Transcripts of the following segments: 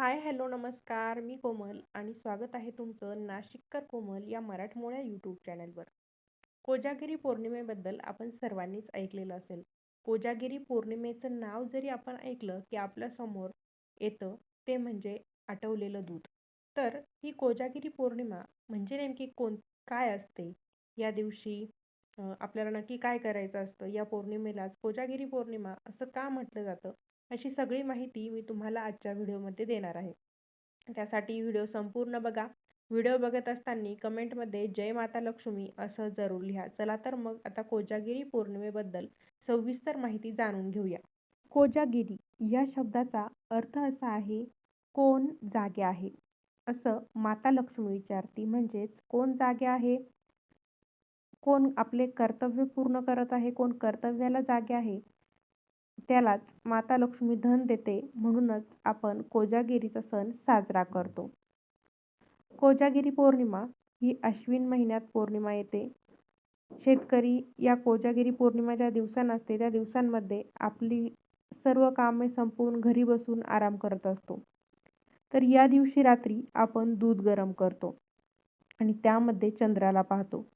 Hi hello नमस्कार. मी कोमल आणि स्वागत आहे तुमचं नाशिककर कोमल या मराठमोळ्या यूट्यूब चॅनलवर. कोजागिरी पौर्णिमेबद्दल आपण सर्वांनीच ऐकलेलं असेल. कोजागिरी पौर्णिमेचं नाव जरी आपण ऐकलं की आपल्यासमोर येतं ते म्हणजे आटवलेलं दूध. तर ही कोजागिरी पौर्णिमा म्हणजे नेमकी कोण काय असते? या दिवशी आपल्याला नक्की काय करायचं असतं? या पौर्णिमेलाच कोजागिरी पौर्णिमा असं का म्हटलं जातं? अशी सगळी माहिती मी तुम्हाला आजच्या व्हिडिओमध्ये देणार आहे. त्यासाठी व्हिडिओ संपूर्ण बघा. व्हिडिओ बघत असताना कमेंटमध्ये जय माता लक्ष्मी असं जरूर लिहा. चला तर मग आता कोजागिरी पौर्णिमेबद्दल सविस्तर माहिती जाणून घेऊया. कोजागिरी या शब्दाचा अर्थ असा आहे कोण जागे आहे? असं माता लक्ष्मी विचारती. म्हणजेच कोण जागे आहे? कोण आपले कर्तव्य पूर्ण करत आहे? कोण कर्तव्याला जागे आहे? त्यालाच माता लक्ष्मी धन देते म्हणूनच आपण कोजागिरीचा सण साजरा करतो. कोजागिरी पौर्णिमा ही अश्विन महिन्यात पौर्णिमा येते. शेतकरी या कोजागिरी पौर्णिमा ज्या दिवसांना असते त्या दिवसांमध्ये आपली सर्व कामे संपवून घरी बसून आराम करत असतो. तर या दिवशी रात्री आपण दूध गरम करतो आणि त्यामध्ये चंद्राला पाहतो.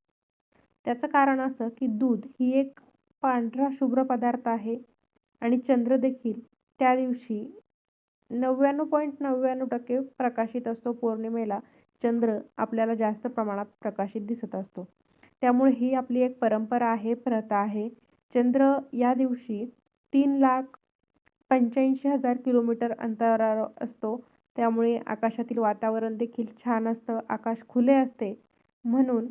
त्याचं कारण असं की दूध ही एक पांढरा शुभ्र पदार्थ आहे. आणि चंद्र देखील त्या दिवशी नव्याण्णव पॉईंट नव्याण्णव टक्के प्रकाशित असतो. पौर्णिमेला चंद्र आपल्याला जास्त प्रमाणात प्रकाशित दिसत असतो. त्यामुळे ही आपली एक परंपरा आहे प्रथा आहे. चंद्र या दिवशी तीन लाख पंच्याऐंशी हजार किलोमीटर अंतरावर असतो. त्यामुळे आकाशातील वातावरण देखील छान असतं. आकाश खुले असते. म्हणून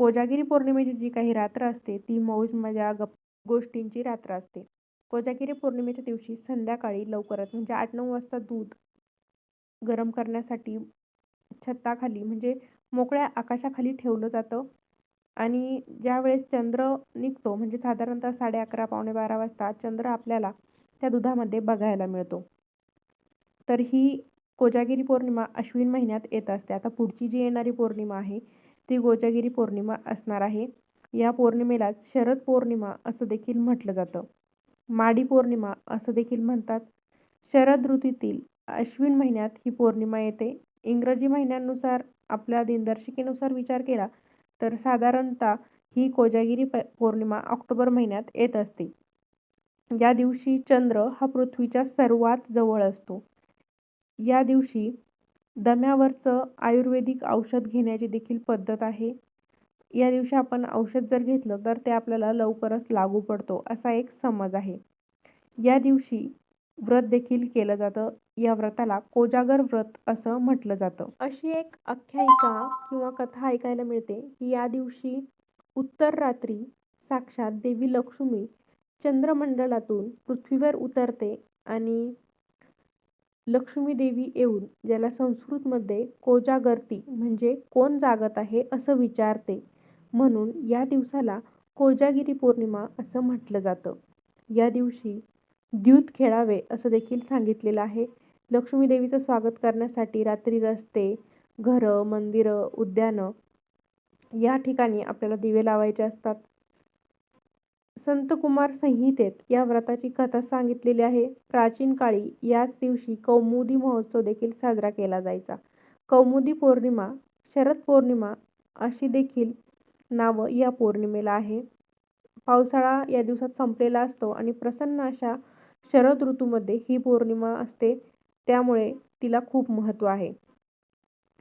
कोजागिरी पौर्णिमेची जी काही रात्र असते ती मौज मजा गप गोष्टींची रात्र असते. कोजागिरी पौर्णिमेच्या दिवशी संध्याकाळी लवकरच म्हणजे आठ नऊ वाजता दूध गरम करण्यासाठी छताखाली म्हणजे मोकळ्या आकाशाखाली ठेवलं जातं. आणि ज्यावेळेस चंद्र निघतो म्हणजे साधारणतः साडे अकरा पावणे बारा वाजता चंद्र आपल्याला त्या दुधामध्ये बघायला मिळतो. तर ही कोजागिरी पौर्णिमा अश्विन महिन्यात येत असते. आता पुढची जी येणारी पौर्णिमा आहे ती कोजागिरी पौर्णिमा असणार आहे. या पौर्णिमेलाच शरद पौर्णिमा असं देखील म्हटलं जातं. माडी पौर्णिमा असं देखील म्हणतात. शरद ऋतूतील अश्विन महिन्यात ही पौर्णिमा येते. इंग्रजी महिन्यांनुसार आपल्या दिनदर्शिकेनुसार विचार केला तर साधारणतः ही कोजागिरी प पौर्णिमा ऑक्टोबर महिन्यात येत असते. या दिवशी चंद्र हा पृथ्वीच्या सर्वात जवळ असतो. या दिवशी दम्यावरचं आयुर्वेदिक औषध घेण्याची देखील पद्धत आहे. या दिवशी आपण औषध जर घेतलं तर ते आपल्याला लवकरच लागू पडतो असा एक समज आहे. या दिवशी व्रत देखील केलं जातं. या व्रताला कोजागर व्रत असं म्हटलं जातं. अशी एक आख्यायिका किंवा कथा ऐकायला मिळते की या दिवशी उत्तर रात्री साक्षात देवी लक्ष्मी चंद्रमंडलातून पृथ्वीवर उतरते आणि लक्ष्मी देवी येऊन ज्याला संस्कृतमध्ये कोजागरती म्हणजे कोण जागत आहे असं विचारते. म्हणून या दिवसाला कोजागिरी पौर्णिमा असं म्हटलं जातं. या दिवशी द्यूत खेळावे असं देखील सांगितलेलं आहे. लक्ष्मी देवीचं स्वागत करण्यासाठी रात्री रस्ते घरं मंदिरं उद्यानं या ठिकाणी आपल्याला दिवे लावायचे असतात. संतकुमार संहितेत या व्रताची कथा सांगितलेली आहे. प्राचीन काळी याच दिवशी कौमुदी महोत्सव देखील साजरा केला जायचा. कौमुदी पौर्णिमा शरद पौर्णिमा अशी देखील नावं या पौर्णिमेला आहे. पावसाळा या दिवसात संपलेला असतो आणि प्रसन्न अशा शरद ऋतूमध्ये ही पौर्णिमा असते त्यामुळे तिला खूप महत्त्व आहे.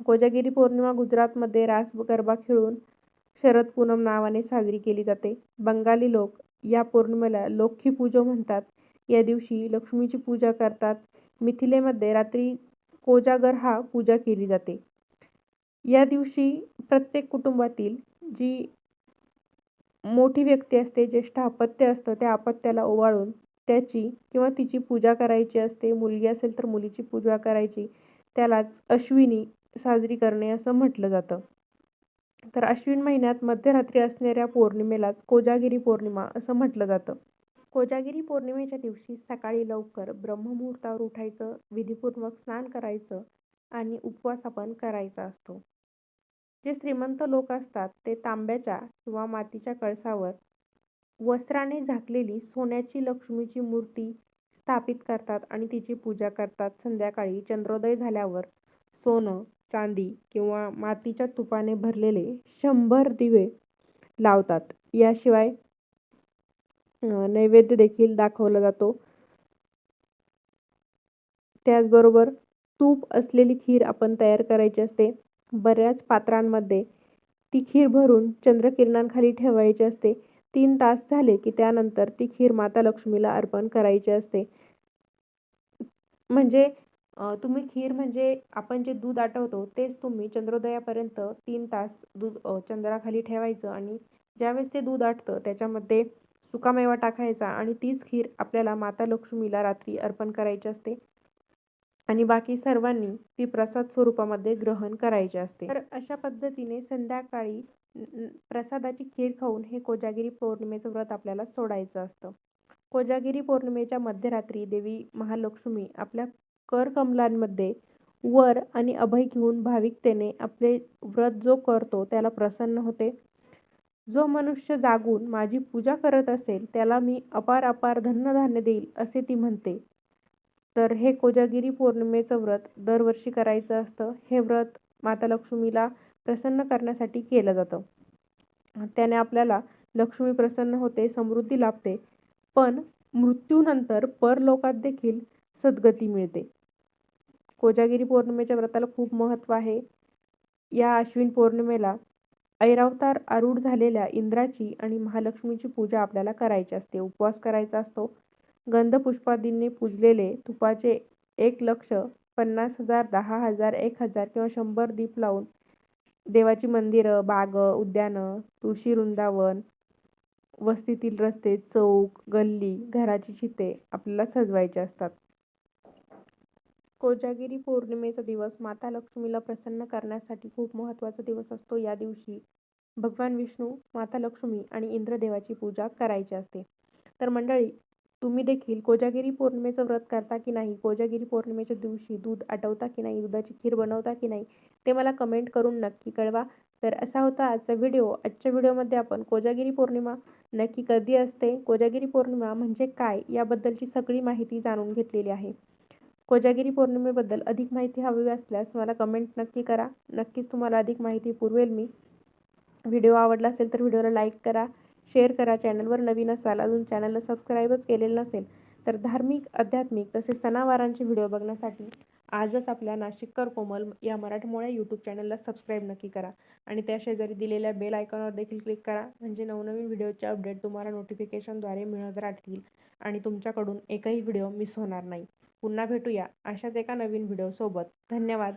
कोजागिरी पौर्णिमा गुजरातमध्ये रास गरबा खेळून शरद पूनम नावाने साजरी केली जाते. बंगाली लोक या पौर्णिमेला लोखी पूजा म्हणतात. या दिवशी लक्ष्मीची पूजा करतात. मिथिलेमध्ये रात्री कोजागर हा पूजा केली जाते. या दिवशी प्रत्येक कुटुंबातील जी मोठी व्यक्ती असते ज्येष्ठ अपत्य असतं त्या अपत्याला ओवाळून त्याची किंवा तिची पूजा करायची असते मुलगी असेल तर मुलीची पूजा करायची त्यालाच अश्विनी साजरी करणे असं म्हटलं जातं. तर अश्विन महिन्यात मध्यरात्री असणाऱ्या पौर्णिमेलाच कोजागिरी पौर्णिमा असं म्हटलं जातं. कोजागिरी पौर्णिमेच्या दिवशी सकाळी लवकर ब्रह्ममुहूर्तावर उठायचं विधीपूर्वक स्नान करायचं आणि उपवास आपण करायचा असतो. जे श्रीमंत लोक असतात ते तांब्याच्या किंवा मातीच्या कळसावर वस्त्राने झाकलेली सोन्याची लक्ष्मीची मूर्ती स्थापित करतात आणि तिची पूजा करतात. संध्याकाळी चंद्रोदय झाल्यावर सोनं चांदी किंवा मातीच्या तुपाने भरलेले शंभर दिवे लावतात. याशिवाय नैवेद्य देखील दाखवला जातो. त्याचबरोबर तूप असलेली खीर आपण तयार करायची असते. बऱ्याच पात्रांमध्ये ती खीर भरून चंद्रकिरणांखाली ठेवायची असते. तीन तास झाले की त्यानंतर ती खीर माता लक्ष्मीला अर्पण करायची असते. म्हणजे तुम्ही खीर म्हणजे आपण जे दूध आटवतो तेच तुम्ही चंद्रोदयापर्यंत तीन तास दूध चंद्राखाली ठेवायचं आणि ज्यावेळेस ते दूध आटतं त्याच्यामध्ये सुकामेवा टाकायचा आणि तीच खीर आपल्याला माता लक्ष्मीला रात्री अर्पण करायची असते. आणि बाकी सर्वांनी ती प्रसाद स्वरूपामध्ये ग्रहण करायचे असते. तर अशा पद्धतीने संध्याकाळी प्रसादाची खीर खाऊन हे कोजागिरी पौर्णिमेचं व्रत आपल्याला सोडायचं असतं. कोजागिरी पौर्णिमेच्या मध्यरात्री देवी महालक्ष्मी आपल्या कर कमलांमध्ये वर आणि अभय घेऊन भाविकतेने आपले व्रत जो करतो त्याला प्रसन्न होते. जो मनुष्य जागून माझी पूजा करत असेल त्याला मी अपार अपार धन्यधान्य देईल असे ती म्हणते. तर हे कोजागिरी पौर्णिमेचं व्रत दरवर्षी करायचं असतं. हे व्रत माता लक्ष्मीला प्रसन्न करण्यासाठी केलं जातं. त्याने आपल्याला लक्ष्मी प्रसन्न होते समृद्धी लाभते पण मृत्यूनंतर परलोकात देखील सद्गती मिळते. कोजागिरी पौर्णिमेच्या व्रताला खूप महत्त्व आहे. या अश्विन पौर्णिमेला ऐरावतार आरूढ झालेल्या इंद्राची आणि महालक्ष्मीची पूजा आपल्याला करायची असते उपवास करायचा असतो. गंधपुष्पादींनी पूजलेले तुपाचे एक लक्ष पन्नास हजार दहा हजार एक हजार किंवा शंभर दीप लावून देवाची मंदिरं बागं उद्यानं तुळशी वृंदावन वस्तीतील रस्ते चौक गल्ली घराची चिते आपल्याला सजवायचे असतात. कोजागिरी पौर्णिमेचा दिवस माता लक्ष्मीला प्रसन्न करण्यासाठी खूप महत्त्वाचा दिवस असतो. या दिवशी भगवान विष्णू माता लक्ष्मी आणि इंद्रदेवाची पूजा करायची असते. तर मंडळी तुम्ही देखील कोजागिरी पौर्णिमेचं व्रत करता की नाही? कोजागिरी पौर्णिमेच्या दिवशी दूध आटवता की नाही? दुधाची खीर बनवता की नाही? ते मला कमेंट करून नक्की कळवा. तर असा होता आजचा व्हिडिओ आजच्या व्हिडिओमध्ये आपण कोजागिरी पौर्णिमा नक्की कधी असते? कोजागिरी पौर्णिमा म्हणजे काय? याबद्दलची सगळी माहिती जाणून घेतलेली आहे. कोजागिरी पौर्णिमेबद्दल अधिक माहिती हवी असल्यास मला कमेंट नक्की करा. नक्कीच तुम्हाला अधिक माहिती पुरवेल मी. व्हिडिओ आवडला असेल तर व्हिडिओला लाईक करा. शेअर करा. चॅनलवर नवीन असाल अजून चॅनलला सबस्क्राईबच केलेलं नसेल तर धार्मिक आध्यात्मिक तसेच सणावारांचे व्हिडिओ बघण्यासाठी आजच आपल्या नाशिककर कोमल या मराठमोळ्या यूट्यूब चॅनलला सबस्क्राईब नक्की करा. आणि त्या शेजारी दिलेल्या बेल आयकॉनवर देखील क्लिक करा म्हणजे नवनवीन व्हिडिओचे अपडेट तुम्हाला नोटिफिकेशनद्वारे मिळत राहतील आणि तुमच्याकडून एकही व्हिडिओ मिस होणार नाही. पुन्हा भेटूया अशाच एका नवीन व्हिडिओसोबत. धन्यवाद.